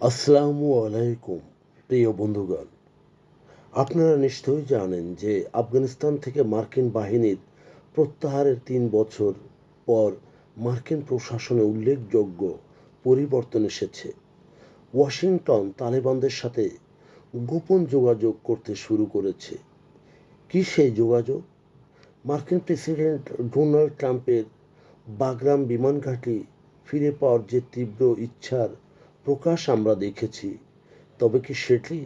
আসসালামু আলাইকুম, প্রিয় বন্ধুগণ। আপনারা নিশ্চয়ই জানেন যে আফগানিস্তান থেকে মার্কিন বাহিনীর প্রত্যাহারের তিন বছর পর মার্কিন প্রশাসনে উল্লেখযোগ্য পরিবর্তন এসেছে। ওয়াশিংটন তালেবানদের সাথে গোপন যোগাযোগ করতে শুরু করেছে। কি সেই যোগাযোগ? মার্কিন প্রেসিডেন্ট ডোনাল্ড ট্রাম্পের বাগরাম বিমান ঘাঁটি ফিরে পাওয়ার যে তীব্র ইচ্ছার প্রকাশ আমরা দেখেছি। তবে কি সেটি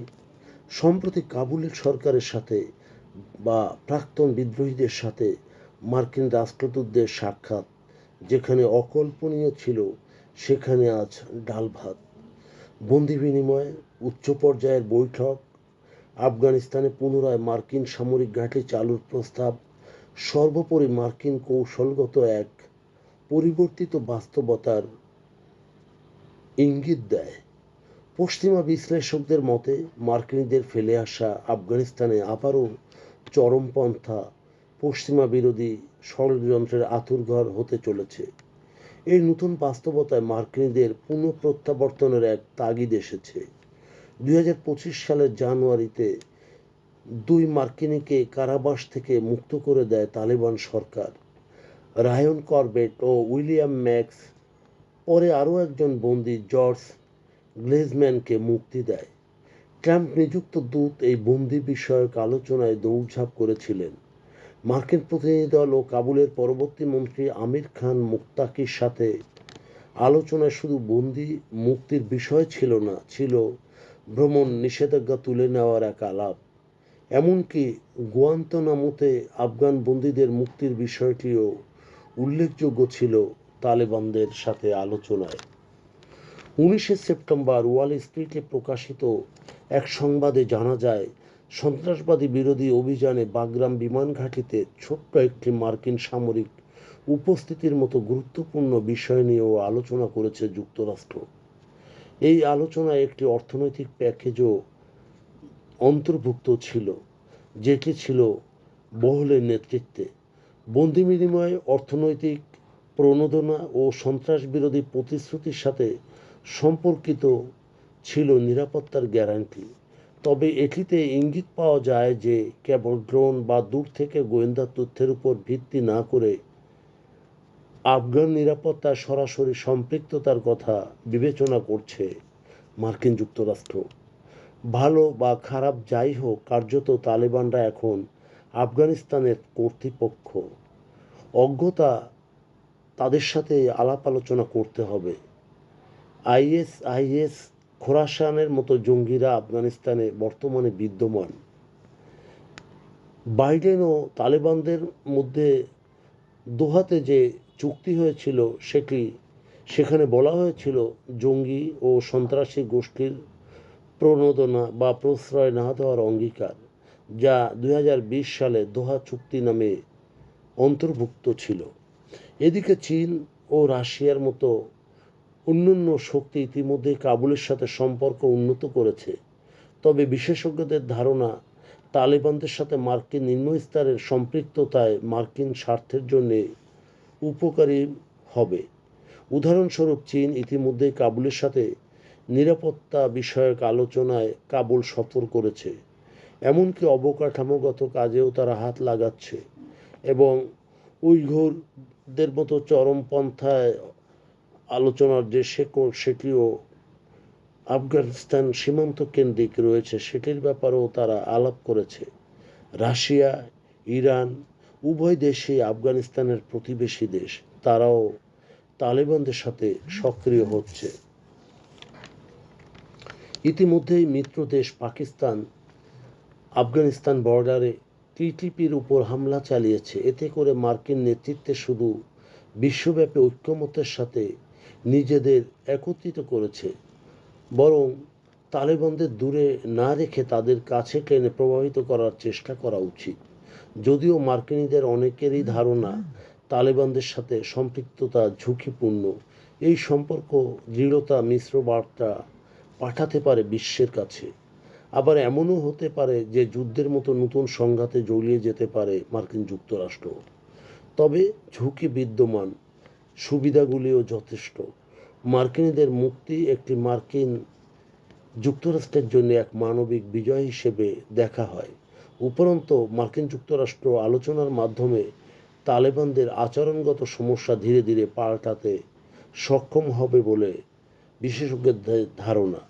সম্প্রতি কাবুলের সরকারের সাথে বা প্রাক্তন বিদ্রোহীদের সাথে মার্কিন রাষ্ট্রদূতদের সাক্ষাৎ, যেখানে অকল্পনীয় ছিল, সেখানে আজ ডাল ভাত। বন্দি বিনিময় উচ্চ পর্যায়ের বৈঠক, আফগানিস্তানে পুনরায় মার্কিন সামরিক ঘাঁটি চালুর প্রস্তাব, সর্বোপরি মার্কিন কৌশলগত এক পরিবর্তিত বাস্তবতার ইঙ্গিত দেয়। পশ্চিমা বিশ্লেষকদের মতে, মার্কিনীদের ফেলে আসা আফগানিস্তানে আবারও চরমপন্থা পশ্চিমা বিরোধী ষড়যন্ত্রের আতুরঘর হতে চলেছে। এই নতুন বাস্তবতায় মার্কিনীদের পুনঃপ্রত্যাবর্তনের এক তাগিদ এসেছে। দুই হাজার পঁচিশ সালের জানুয়ারিতে দুই মার্কিনীকে কারাবাস থেকে মুক্ত করে দেয় তালেবান সরকার। রায়ন করবেট ও উইলিয়াম ম্যাক্স পরে আরও একজন বন্দী জর্জ গ্লেজম্যানকে মুক্তি দেয়। ট্রাম্প নিযুক্ত দূত এই বন্দি বিষয়ক আলোচনায় দৌড়ঝাঁপ করেছিলেন। মার্কিন প্রতিনিধি দল ও কাবুলের পরবর্তী মন্ত্রী আমির খান মুক্তাকির সাথে আলোচনায় শুধু বন্দি মুক্তির বিষয় ছিল না, ছিল ভ্রমণ নিষেধাজ্ঞা তুলে নেওয়ার এক আলাপ। এমনকি গোয়ান্তনামোতে আফগান বন্দীদের মুক্তির বিষয়টিও উল্লেখযোগ্য ছিল। তালেবানদের সাথে আলোচনায়। উনিশে সেপ্টেম্বর ওয়াল স্ট্রিটে প্রকাশিত এক সংবাদে জানা যায়, সন্ত্রাসবাদী বিরোধী অভিযানে বাগরাম বিমান ঘাঁটিতে ছোট্ট একটি মার্কিন সামরিক উপস্থিতির মতো গুরুত্বপূর্ণ বিষয় নিয়েও আলোচনা করেছে যুক্তরাষ্ট্র। এই আলোচনায় একটি অর্থনৈতিক প্যাকেজও অন্তর্ভুক্ত ছিল, যেটি ছিল বহলের নেতৃত্বে। বন্দি বিনিময়ে অর্থনৈতিক প্রণোদনা ও সন্ত্রাস বিরোধী প্রতিশ্রুতির সাথে সম্পর্কিত ছিল নিরাপত্তার গ্যারান্টি। তবে এটিতে ইঙ্গিত পাওয়া যায় যে কেবল ড্রোন বা দূর থেকে গোয়েন্দা তথ্যের উপর ভিত্তি না করে আফগান নিরাপত্তার সরাসরি সম্পৃক্ততার কথা বিবেচনা করছে মার্কিন যুক্তরাষ্ট্র। ভালো বা খারাপ যাই হোক, কার্যত তালেবানরা এখন আফগানিস্তানের কর্তৃপক্ষ। অজ্ঞতা তাদের সাথে আলাপ আলোচনা করতে হবে। আইএস আইএস খোরাসানের মতো জঙ্গিরা আফগানিস্তানে বর্তমানে বিদ্যমান। বাইডেন ও তালেবানদের মধ্যে দোহাতে যে চুক্তি হয়েছিল সেটি, সেখানে বলা হয়েছিল জঙ্গি ও সন্ত্রাসী গোষ্ঠীর প্রণোদনা বা প্রশ্রয় না দেওয়ার অঙ্গীকার, যা দু হাজার বিশ সালে দোহা চুক্তি নামে অন্তর্ভুক্ত ছিল। এদিকে চীন ও রাশিয়ার মতো অন্যান্য শক্তি ইতিমধ্যে কাবুলের সাথে সম্পর্ক উন্নত করেছে। তবে বিশেষজ্ঞদের ধারণা, তালেবানদের সাথে মার্কিন নিম্নস্তরের সম্পৃক্ততায় মার্কিন স্বার্থের জন্য উপকারী হবে। উদাহরণস্বরূপ, চীন ইতিমধ্যে কাবুলের সাথে নিরাপত্তা বিষয়ক আলোচনায় কাবুল সফর করেছে। এমনকি অবকাঠামোগত কাজেও তারা হাত লাগাচ্ছে এবং উইঘুরদের মতো চরমপন্থায় আলোচনার যে শেকড় সেটিও আফগানিস্তান সীমান্ত কেন্দ্রিক রয়েছে, সেটির ব্যাপারেও তারা আলাপ করেছে। রাশিয়া, ইরান, উভয় দেশই আফগানিস্তানের প্রতিবেশী দেশ। তারাও তালেবানদের সাথে সক্রিয় হচ্ছে। ইতিমধ্যেই মিত্র দেশ পাকিস্তান আফগানিস্তান বর্ডারে টিটিপির উপর হামলা চালিয়েছে। এতে করে মার্কিন নেতৃত্বে শুধু বিশ্বব্যাপী ঐক্যমতের সাথে নিজেদের একত্রিত করেছে। বরং তালেবানদের দূরে না রেখে তাদের কাছে টেনে প্রভাবিত করার চেষ্টা করা উচিত। যদিও মার্কিনীদের অনেকেরই ধারণা তালেবানদের সাথে সম্পৃক্ততা ঝুঁকিপূর্ণ। এই সম্পর্ক, দৃঢ়তা, মিশ্র বার্তা পাঠাতে পারে বিশ্বের কাছে। আবার এমনও হতে পারে যে যুদ্ধের মতো নতুন সংঘাতে জড়িয়ে যেতে পারে মার্কিন যুক্তরাষ্ট্র। তবে ঝুঁকি বিদ্যমান, সুবিধাগুলিও যথেষ্ট। মার্কিনীদের মুক্তি একটি মার্কিন যুক্তরাষ্ট্রের জন্য এক মানবিক বিজয় হিসেবে দেখা হয়। উপরন্তু, মার্কিন যুক্তরাষ্ট্র আলোচনার মাধ্যমে তালেবানদের আচরণগত সমস্যা ধীরে ধীরে পাল্টাতে সক্ষম হবে বলে বিশেষজ্ঞদের ধারণা।